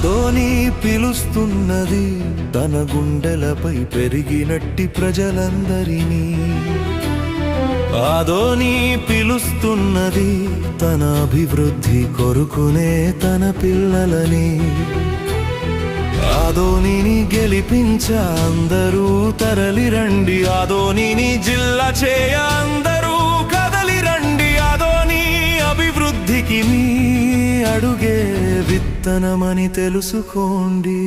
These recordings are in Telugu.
అదోని పిలుస్తున్నది. తన గుండెలపై పెరిగినట్టి ప్రజలందరినీ. అదోని పిలుస్తున్నది. తన అభివృద్ధి కొరుకునే తన పిల్లలని. ఆదోనిని గెలిపించ అందరూ తరలిరండి. ఆదోనిని జిల్లా చేయ విత్తనమని తెలుసుకోండి.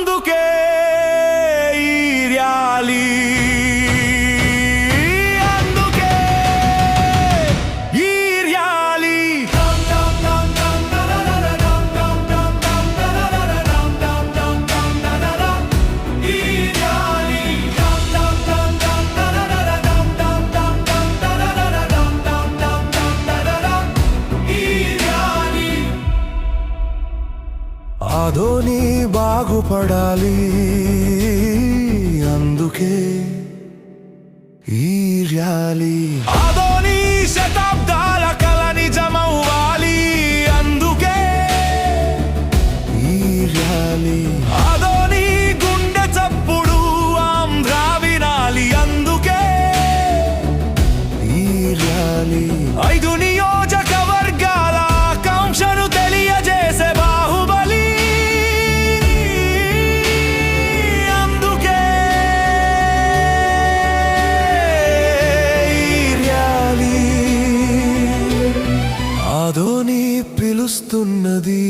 అందుకే ఆధోని బాగుపడాలి. అందుకే ఈ ర్యాలీ. ఆధోని శతాబ్దాల కల నిజమవ్వాలి. అందుకే ఈ ర్యాలీ. ఆధోని గుండె చప్పుడు ఆంధ్ర వినాలి. అందుకే ఈ ర్యాలీ. ఐదు ఆదోని పిలుస్తున్నది.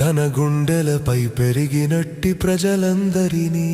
తన గుండెలపై పెరిగినట్టి ప్రజలందరినీ